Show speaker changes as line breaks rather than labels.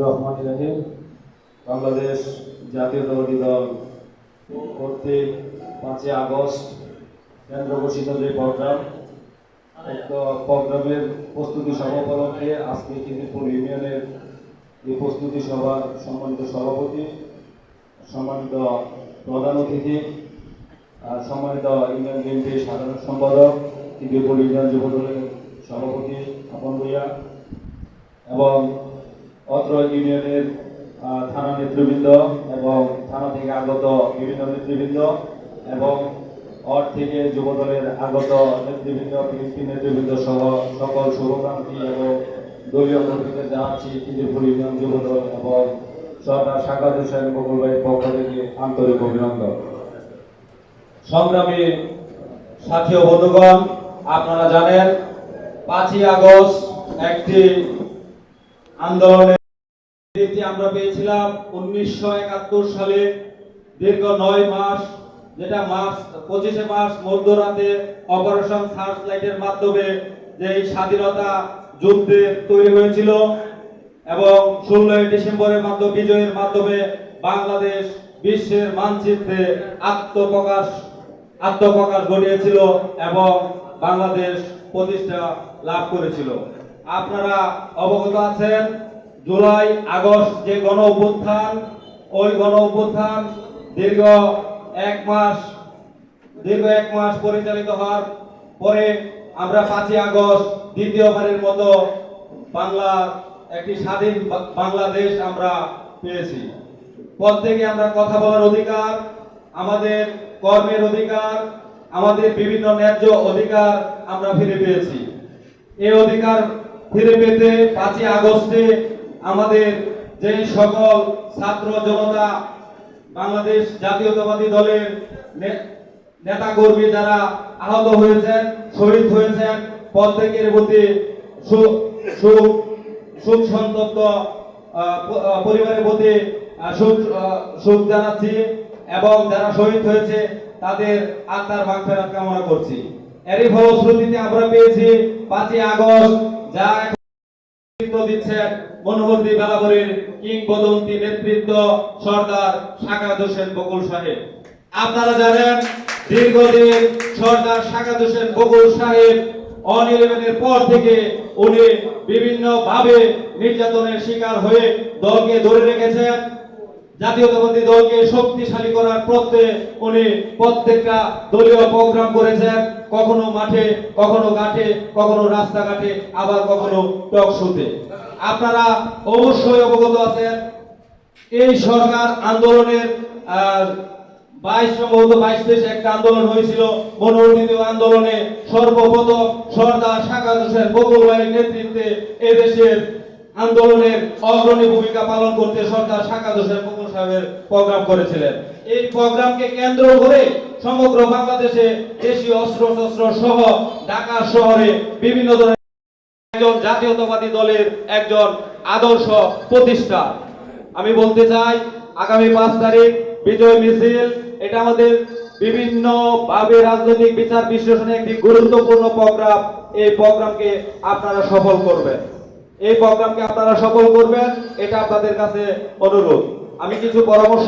রহমান রাহিম। বাংলাদেশ জাতীয়তাবাদী দল কর্তৃক পাঁচই আগস্ট কেন্দ্র ঘোষিত যে প্রোগ্রাম উক্ত প্রোগ্রামের প্রস্তুতি সভা উপলক্ষে আজকে কিন্দিপুর ইউনিয়নের এই প্রস্তুতি সভা সম্মানিত সভাপতি, সম্মানিত প্রধান অতিথি, আর সম্মানিত ইউনিয়ন বিএনপির সাধারণ সম্পাদক কিন্দিপুর ইউনিয়ন যুবদলের সভাপতি আপন এবং অত্র ইউনিয়নের থানা নেতৃবৃন্দ এবং থানা থেকে আগত বিভিন্ন নেতৃবৃন্দ এবং অর থেকে যুবদলের আগত নেতৃবৃন্দ, বিএনপি নেতৃবৃন্দ সহ সকল শুভকাঙ্ক্ষী এবং দলীয় কর্মীদের জানাচ্ছি কিন্দিপুর ইউনিয়ন যুবদল এবং সরকার সাকাত হোসেন বকুল ভাইয়ের পক্ষ থেকে আন্তরিক অভিনন্দন। সংগ্রামী সাথী বন্ধুগণ, আপনারা জানেন পাঁচই আগস্ট একটি আন্দোলনের নেতৃত্বে আমরা পেয়েছিলাম উনিশশো একাত্তর সালে, দীর্ঘ নয় মাস, যেটা মার্চ, পঁচিশে মার্চ মধ্যরাতে অপারেশন সার্চ লাইটের মাধ্যমে যে এই স্বাধীনতা যুদ্ধে তৈরি হয়েছিল এবং ষোলোই ডিসেম্বরের মাধ্যমে, বিজয়ের মাধ্যমে বাংলাদেশ বিশ্বের মানচিত্রে আত্মপ্রকাশ আত্মপ্রকাশ ঘটিয়েছিল এবং বাংলাদেশ প্রতিষ্ঠা লাভ করেছিল। আপনারা অবগত আছেন জুলাই, আগস্ট যে গণ অভ্যুত্থান, ওই গণ অভ্যুত্থান দীর্ঘ এক মাস, দীর্ঘ এক মাস পরিচালিত হওয়ার পরে আমরা পাঁচই আগস্ট দ্বিতীয়বারের মতো বাংলা, একটি স্বাধীন বাংলাদেশ আমরা পেয়েছি। থেকে আমরা কথা বলার অধিকার, আমাদের কর্মের অধিকার, আমাদের বিভিন্ন ন্যায্য অধিকার আমরা ফিরে পেয়েছি। এই অধিকার ফিরে পেতে পাঁচই আগস্টে আমাদের যে সকল ছাত্র জনতা, বাংলাদেশ জাতীয়তাবাদী দলের নে- নেতাকর্মী যারা আহত হয়েছেন, শহীদ হয়েছেন, প্রত্যেকের প্রতি সু- সু- সুখ সন্তপ্ত পরিবারের প্রতি সুখ সুখ জানাচ্ছি এবং যারা শহীদ হয়েছে, তাদের আত্মার মাগফিরাত কামনা করছি। এরই ফলশ্রুতিতে আমরা পেয়েছি পাঁচই আগস্ট, যা দিচ্ছেন মনোহরদী কিংবদন্তি নেতৃত্ব সর্দার হোসেন বকুল সাহেব। আপনারা জানেন, দীর্ঘদিন সর্দার হোসেন বকুল সাহেব অন ইলেভেনের পর থেকে উনি বিভিন্ন ভাবে নির্যাতনের শিকার হয়ে দলকে ধরে রেখেছেন। জাতীয়তাবাদী দলকে শক্তিশালী করার পথে উনি প্রত্যেকটা দলীয় প্রোগ্রাম করেছেন। কখনো মাঠে, কখনো ঘাটে, কখনো রাস্তাঘাটে, আবার কখনো টক শোতে। আপনারা অবশ্যই অবগত আছেন, এই সরকার আন্দোলনের বাইশ সম্ভবত বাইশ দেশে একটা আন্দোলন হয়েছিল। মনোনীত আন্দোলনে সর্বপ্রথম সর্দার সাকাত হোসেন বকুল ভাইয়ের নেতৃত্বে এদেশের আন্দোলনের অগ্রণী ভূমিকা পালন করতে সর্দার সাকাত হোসেন বকুল সাহেবের প্রোগ্রাম করেছিলেন। এই প্রোগ্রামকে কেন্দ্র করে সমগ্র বাংলাদেশে দেশীয় অস্ত্র শস্ত্র সহ ঢাকা শহরে বিভিন্ন ধরনের একজন জাতীয়তাবাদী দলের একজন আদর্শ প্রতিষ্ঠা। আমি বলতে চাই, আগামী পাঁচ তারিখ বিজয় মিছিল, এটা আমাদের বিভিন্ন ভাবে রাজনৈতিক বিচার বিশ্লেষণে একটি গুরুত্বপূর্ণ প্রোগ্রাম। এই প্রোগ্রামকে আপনারা সফল করবেন। এই প্রোগ্রামকে আপনারা সফল করবেন এটা আপনাদের কাছে অনুরোধ। আমি কিছু পরামর্শ